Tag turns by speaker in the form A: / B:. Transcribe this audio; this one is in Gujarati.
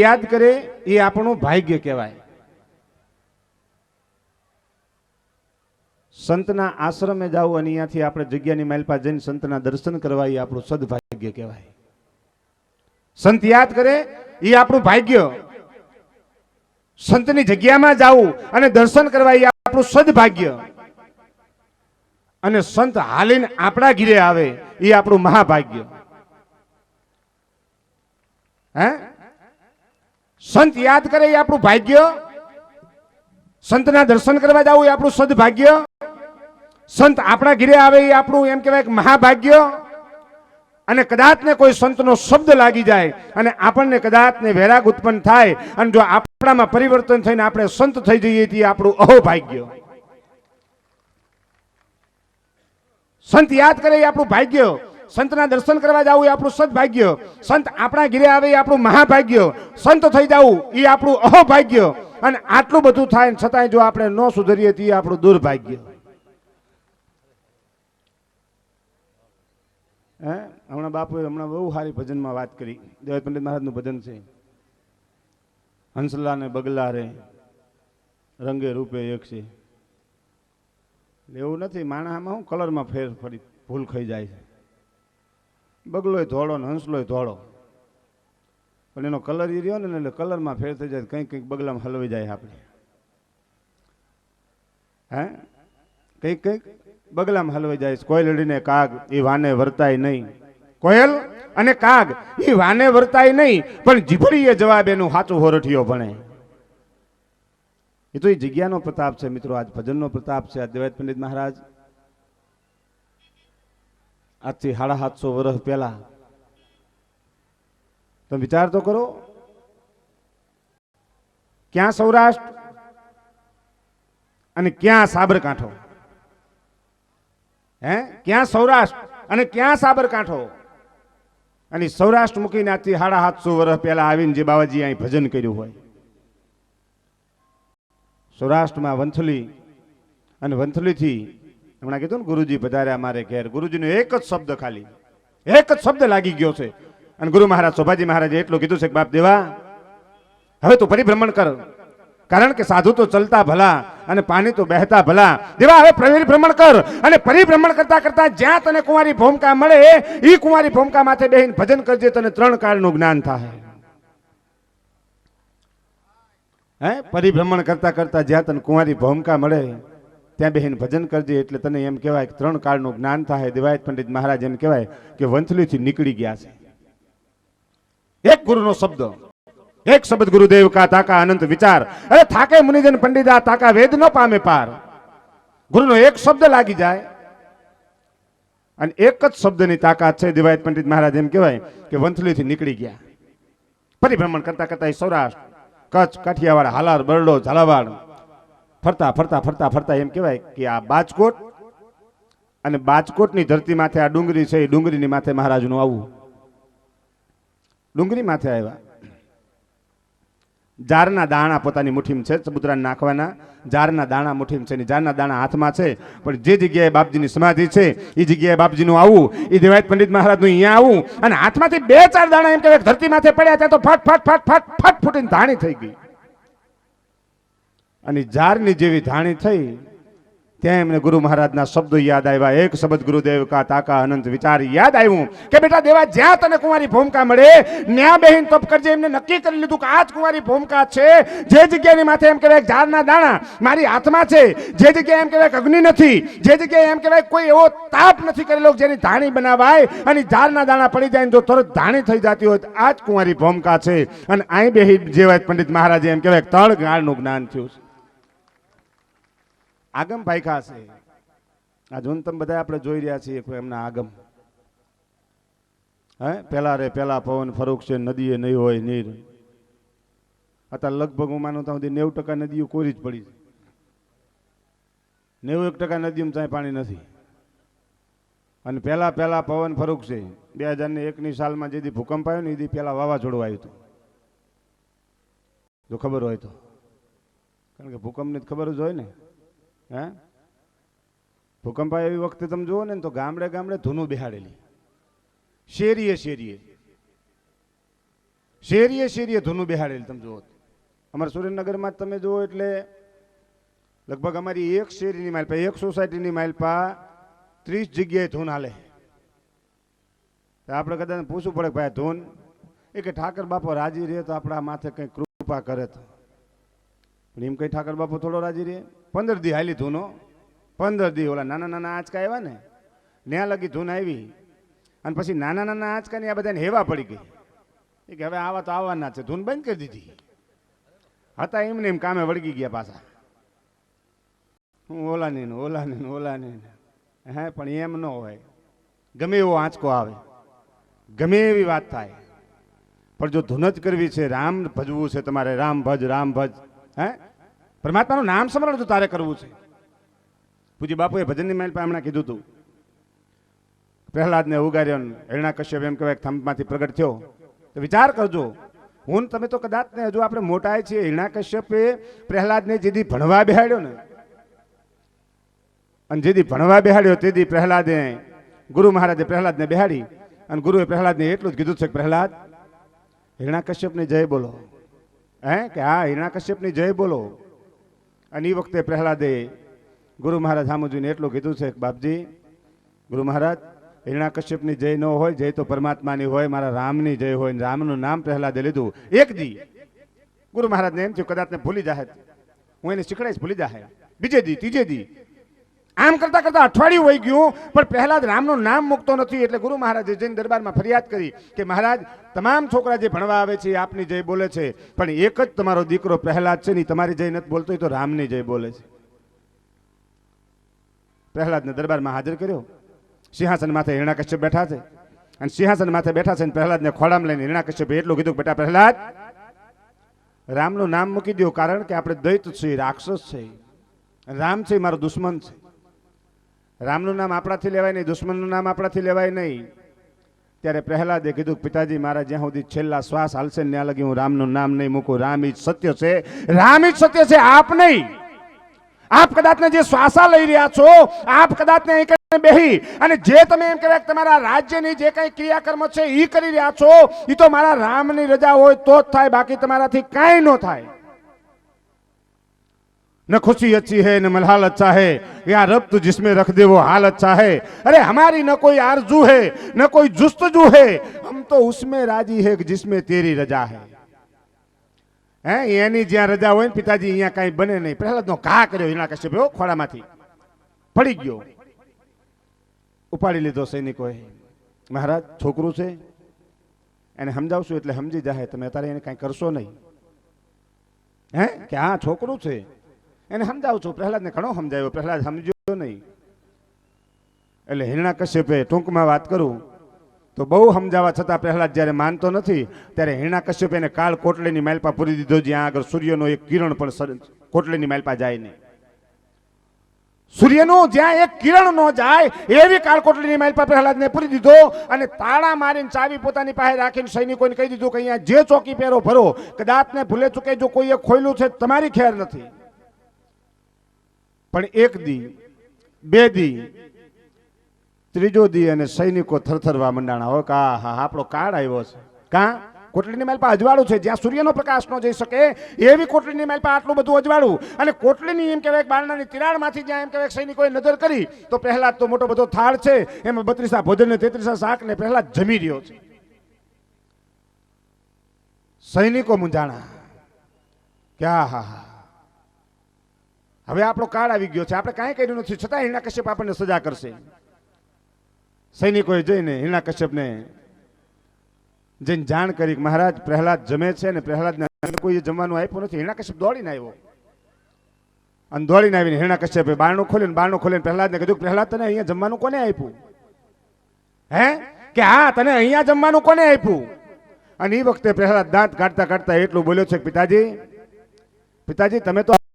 A: યાદ કરે એ આપણું ભાગ્ય કહેવાય. સંતના આશ્રમે જાવ અને અહીંયાથી આપણે જગ્યાની માલપા જઈને સંતના દર્શન કરવા એ આપણું સદભાગ્ય કહેવાય. સંત યાદ કરે એ આપણું ભાગ્ય. સંતની જગ્યામાં જાવું અને દર્શન કરવા એ આપણું સદભાગ્ય. અને સંત હાલીને આપણા ઘીરે આવે એ આપણું મહાભાગ્ય. હે? સંત યાદ કરે એ આપણું ભાગ્ય? સંતના દર્શન કરવા જવું એ આપણું સદભાગ્ય? સંત આપણા ઘીરે આવે એ આપણું એમ કહેવાય મહાભાગ્ય? અને કદાચ ને કોઈ સંતનો શબ્દ લાગી જાય અને આપણને કદાચ ને વૈરાગ ઉત્પન્ન થાય અને જો આપણામાં પરિવર્તન થઈને આપણે સંત થઈ જઈએ તે આપણું અહોભાગ્ય. સંત યાદ કરે એ આપણું ભાગ્ય. સંતના દર્શન કરવા જવું એ આપણું સદભાગ્ય. સંત આપણા ઘીરે આવે એ આપણું મહાભાગ્ય. સંત થઈ જવું એ આપણું અહોભાગ્ય. અને આટલું બધું થાય છતાંય જો આપણે ન સુધરીએ તો એ આપણું દુર્ભાગ્ય. હે? હમણાં બાપુએ હમણાં બહુ સારી ભજનમાં વાત કરી. દેવ પંડિત મહારાજનું ભજન છે. હંસલા ને બગલા રે, રંગે રૂપે એક છે. એવું નથી, માણસમાં હું કલરમાં ફેર ફરી ભૂલ ખાઈ જાય છે. બગલોય ધોળો ને હંસલોય ધોળો. પણ એનો કલર એ રહ્યો ને એટલે કલરમાં ફેર થઈ જાય, કંઈક કંઈક બગલામાં હલવાઈ જાય આપણે. હે? કંઈક કંઈક બગલામાં હલવાઈ જાય. કોયલ કોયલડીને કાગ એ વાને વર્તાય નહીં. કોયલ અને કાગ એ વાને વર્તાય નહીં. પણ જીભડીએ જવાબ એનું સાચું હોરઠિયો ભણે. એ તો એ જગ્યાનો પ્રતાપ છે, મિત્રો. આજ ભજનનો પ્રતાપ છે. આ દેવાયત પંડિત મહારાજ આજથી સાડા સાતસો વર્ષ પહેલા. તમે વિચાર તો કરો. ક્યાં સૌરાષ્ટ્ર અને ક્યાં સાબરકાંઠો? હે? ક્યાં સૌરાષ્ટ્ર અને ક્યાં સાબરકાંઠો? અને સૌરાષ્ટ્ર મૂકીને આજથી સાડા સાતસો વર્ષ પહેલા આવીને જે બાવાજી અહીં ભજન કર્યું હોય. સૌરાષ્ટ્રમાં વંથલી અને વંથલીથી હમણાં કીધું ને, ગુરુજી પધાર્યા મારે ઘેર. ગુરુજીનો એક જ શબ્દ ખાલી. એક જ શબ્દ લાગી ગયો છે. અને ગુરુ મહારાજ, શોભાજી મહારાજે એટલું કીધું છે કે, બાપ દેવા, હવે તું પરિભ્રમણ કર. કારણ કે સાધુ તો ચલતા ભલા અને પાણી તો બહેતા ભલા. દેવા, હવે પરિભ્રમણ કર અને પરિભ્રમણ કરતા કરતા જ્યાં તને કુંવારી ભૂમકા મળે એ કુંવારી ભૂમકા માથે બેહીને ભજન કરજે, તને ત્રણ કાળનું જ્ઞાન થાય હે? પરિભ્રમણ કરતા કરતા જ્યાં તને કુંવારી ભૂમકા મળે ત્યાં બેહીને ભજન કરજે એટલે તને એમ કહેવાય કે ત્રણ કાળનું જ્ઞાન થાય દિવાયત પંડિત મહારાજ એમ કહેવાય કે વંથલીથી નીકળી ગયા છે. એક ગુરુનો શબ્દ, એક શબ્દ ગુરુદેવ કા તાકા અનંત વિચાર. અરે થાકે મુનિજન પંડિત, આ તાકા વેદ ન પામે પાર. ગુરુનો એક શબ્દ લાગી જાય અને એક જ શબ્દની તાકાત છે દિવાયત પંડિત મહારાજ એમ કહેવાય કે વંથલીથી નીકળી ગયા. પરિભ્રમણ કરતા કરતા સૌરાષ્ટ્ર, કચ્છ, કાઠિયાવાડ, હાલાર, બરડો, ઝાલાવાડ ફરતા ફરતા ફરતા ફરતા એમ કહેવાય કે આ બાજકોટ અને બાજકોટની ધરતી માથે આ ડુંગરી છે, એ ડુંગરીની માથે મહારાજનું આવવું ડુંગરી માથે આવ્યા. જારના દાણા પોતાની મુઠ્ઠીમાં છે, ચબૂતરાને નાખવાના. જારના દાણા મુઠ્ઠીમાં છે ને જારના દાણા હાથમાં છે, પણ જે જગ્યાએ બાપજીની સમાધિ છે, એ જગ્યાએ બાપજીનું આવું. એ દેવાયત પંડિત મહારાજનું અહીંયા આવું. અને હાથમાંથી બે ચાર દાણા એમ કહેવાય ધરતી માથે પડ્યા ત્યાં તો ફટ ફટ ફટ ફટ ફટ ફૂટીને ધાણી થઈ ગઈ. અને ઝારની જેવી ધાણી થઈ, ત્યાં એમને ગુરુ મહારાજના શબ્દો યાદ આવ્યા. એક શબ્દ ગુરુદેવ કા તાકા અનંત વિચાર યાદ આવ્યું. કે બેટા દેવા, જ્યાં તને કુંવારી ભૂમિકા મળે, ન્યા બેહીન તપ કરજે. એમને નક્કી કરી લીધું કે આ જ કુંવારી ભૂમિકા છે. જે જગ્યાની માથે એમ કહેવાય ઝાડના દાણા, મારી હાથમાં છે. જે જગ્યાએ એમ કહેવાય અગ્નિ નથી. જે જગ્યાએ એમ કહેવાય કોઈ એવો તાપ નથી કરેલો જેની ધાણી બનાવાય અને ઝાડના દાણા પડી જાય જો તરત ધાણી થઈ જતી હોય આ જ કુંવારી ભૂમિકા છે. અને અહીં બેહી જેવા પંડિત મહારાજે એમ કહેવાય તળ ગાળનું જ્ઞાન થયું છે. આગમ પાયખા છે. આ જૂનતમ તમે બધા આપણે જોઈ રહ્યા છીએ કોઈ એમના આગમ. હે? પેલા રે પેલા પવન, ફરુક છે, નદીએ નહીં હોય નીર અત્યારે લગભગ હું માનું ત્યાં સુધી નેવું ટકા નદીઓ કોરી જ પડી છે. નેવું એક ટકા નદીમાં ચાય પાણી નથી. અને પહેલા પહેલા પવન ફરૂક છે. બે હજાર ને એકની સાલમાં જેથી ભૂકંપ આવ્યો ને એથી પહેલા વાવાઝોડું આવ્યું હતું. જો ખબર હોય તો. કારણ કે ભૂકંપની ખબર જ હોય ને. હે? ભૂકંપ આવ્યો એવી વખતે તમે જુઓ ને તો ગામડે ગામડે ધૂનું બેહાડેલી. શેરીએ શેરીએ. શેરીએ શેરીએ ધૂનું બિહાડેલી તમે જુઓ અમારા સુરેન્દ્રનગરમાં તમે જુઓ એટલે લગભગ અમારી એક શેરીની માલપા, એક સોસાયટીની માલપા ત્રીસ જગ્યાએ ધૂન હાલે આપણે કદાચ પૂછવું પડે ભાઈ ધૂન, એ કે ઠાકર બાપો રાજી રહે તો આપણા માથે કંઈ કૃપા કરે તો. પણ એમ કઈ ઠાકર બાપો થોડો રાજી રહે? પંદર દી હાલી ધૂનો. પંદર દી ઓલા નાના નાના આંચકા આવ્યા ને ત્યાં લગી ધૂન આવી. અને પછી નાના નાના આંચકાની આ બધાને હેવા પડી ગઈ. એ કે હવે આવા તો આવવાના છે, ધૂન બંધ કરી દીધી. હતા એમને એમ કામે વળગી ગયા પાછા. હું ઓલા ને ઓલા ને ઓલા ને. હે, પણ એમ ન હોય. ગમે એવો આંચકો આવે. ગમે એવી વાત થાય. પણ જો ધૂન જ કરવી છે, રામ ભજવું છે તમારે, રામ ભજ રામ ભજ. હે? પરમાત્માનું નામ સ્મરણ તો તારે કરવું છે. પૂજી બાપુએ ભજનની મહેલ પર હમણાં કીધું હતું પ્રહલાદને ઉગાર્યો હિરણા કશ્યપ એમ કહેવાય થંભમાંથી પ્રગટ થયો. તો વિચાર કરજો, હું તમે તો કદાચ ને હજુ આપણે મોટા છીએ, હિરણા કશ્યપે પ્રહલાદને જેથી ભણવા બેહાડ્યો ને, અને જેથી ભણવા બેહાડ્યો તેથી પ્રહલાદે ગુરુ મહારાજે પ્રહલાદને બેહાડી, અને ગુરુએ પ્રહલાદને એટલું જ કીધું છે કે પ્રહલાદ, હિરણા કશ્યપની જય બોલો. હે? કે હા, હિરણા કશ્યપની જય બોલો. અને એ વખતે પ્રહલાદે ગુરુ મહારાજ સામુ એટલું કીધું છે બાપજી, ગુરુ મહારાજ, હિરણા કશ્યપની જય ન હોય, જય તો પરમાત્માની હોય, મારા રામની જય હોય રામનું નામ પ્રહલાદે લીધું. એક દી. ગુરુ મહારાજને એમ થયું, કદાચ ને ભૂલી જાહે. હું એને શીખડાઈશ ભૂલી જાહે. બીજે દી, ત્રીજે દી. આમ કરતા કરતા અઠવાડિયું વહી ગયું, પણ પ્રહલાદ રામનું નામ મૂકતો નથી એટલે ગુરુ મહારાજે જૈન દરબારમાં ફરિયાદ કરી કે, મહારાજ, તમામ છોકરા જે ભણવા આવે છે આપની જય બોલે છે, પણ એક જ તમારો દીકરો પહેલાદ છે ને ઈ તમારી જય નથી બોલતો તો રામની જય બોલે છે. પ્રહલાદને દરબારમાં હાજર કર્યો. સિંહાસન માથે હિરણાકશ્યપ બેઠા છે. અને સિંહાસન માથે બેઠા છે અને પ્રહલાદને ખોડામાં લઈને હિરણાકશ્યપે એટલું કીધું બેટા પ્રહલાદ, રામનું નામ મૂકી દો કારણ કે આપણે દૈત છીએ, રાક્ષસ છે રામ છે મારો દુશ્મન છે. રામનું નામ આપણાથી લેવાય નહીં, દુશ્મનનું નામ આપણાથી લેવાય નહીં. ત્યારે પ્રહલાદે કીધું, પિતાજી, મારા જ્યાં સુધી છેલ્લા શ્વાસ હાલશે ને ત્યાં લગી હું રામનું નામ નહીં મૂકું. રામ ઈ સત્ય છે. રામ ઈ સત્ય છે, આપ નહીં. આપ કદાચને જે શ્વાસા લઈ રહ્યા છો, આપ કદાચને અહીં બેહી. અને જે તમે એમ કહેવાય કે તમારા રાજ્યની જે કંઈ ક્રિયાકર્મ છે એ કરી રહ્યા છો એ તો મારા રામની રજા હોય તો જ થાય, બાકી તમારાથી કાંઈ ન થાય. न खुशी अच्छी है न मलहाल अच्छा है या रब तो जिसमें रख दे वो हाल अच्छा है अरे हमारी न कोई आरजू है न कोई जुस्तजू है हम तो उसमें राजी है कि जिसमें तेरी रजा है હે એની જ્યાં રજા હોય ને પિતાજી અહીંયા કાંઈ બને નહીં પ્રહલાદ નો ઘા કર્યો હિરણા કશ્યપ ખોડામાંથી પડી ગયો ઉપાડી લીધો સૈનિકોએ મહારાજ છોકરું છે એને સમજાવશું એટલે સમજી જાય તમે અત્યારે એને કાંઈ કરશો નહીં હે કે હા છોકરું છે એને સમજાવું છું. પ્રહલાદને ઘણો સમજાવ્યો પ્રહલાદ સમજ્યો નહીં. એટલે હિરણા કશ્યપે ટૂંકમાં વાત કરું તો બહુ સમજાવવા છતાં પ્રહલાદ જ્યારે માનતો નથી, ત્યારે હિરણા કશ્યપ એને કાળ કોટલીની માલપા પૂરી દીધો, જ્યાં આગળ સૂર્યનો એક કિરણ પણ કોટલીની માલપા જાય નહીં. સૂર્યનું જ્યાં એક કિરણ ન જાય, એવી કાળકોટલીની માઇલ પર પ્રહલાદને પૂરી દીધો અને તાળા મારીને ચાવી પોતાની પાસે રાખીને સૈનિકોને કહી દીધું કે અહીંયા જે ચોકી પહેરો ભરો. કદાચ ને ભૂલે ચૂકે જો કોઈએ ખોયલું છે, તમારી ખેર નથી. પણ એક દી, બે દી, ત્રીજો દી અને સૈનિકો થરથરવા મંડાણા. હોય કા, હા આપણો કાળ આવ્યો છે. કા? કોટલીની માલ પર અજવાળું છે. જ્યાં સૂર્યનો પ્રકાશ ન જઈ શકે, એવી કોટલીની માલ પર આટલું બધું અજવાળું. અને કોટલીની એમ કહેવાય બારણાની તિરાડમાંથી જ્યાં એમ કહેવાય સૈનિકોએ નજર કરી, તો પહેલા તો મોટો બધો થાળ છે. એમાં બત્રીસા ભોજન ને તેત્રીસા શાક ને પહેલા જમી રહ્યો છે. સૈનિકો મૂંઝાણા કે હા હા હા. હવે આપણો કાળ આવી ગયો છે. આપણે કાંઈ કર્યું નથી. છતાં હિરણા કશ્યપ આપણને સજા કરશે. સૈનિકોએ જઈને હિરણા કશ્યપને જઈને જાણ કરી મહારાજ, પ્રહલાદ જમે છે ને પ્રહલાદને કોઈ જમવાનું આપ્યું નથી. હિરણા કશ્યપ દોડીને આવ્યો. અને દોડીને આવીને હિરણા કશ્યપે બારણું ખોલ્યું બારણું ખોલીને પ્રહલાદને કીધું, પ્રહલાદ, તને અહીંયા જમવાનું કોને આપ્યું? હે? કે હા, તને અહીંયા જમવાનું કોને આપ્યું? અને એ વખતે પ્રહલાદ દાંત કાઢતા કાઢતા એટલું બોલ્યો છે પિતાજી પિતાજી, તમે તો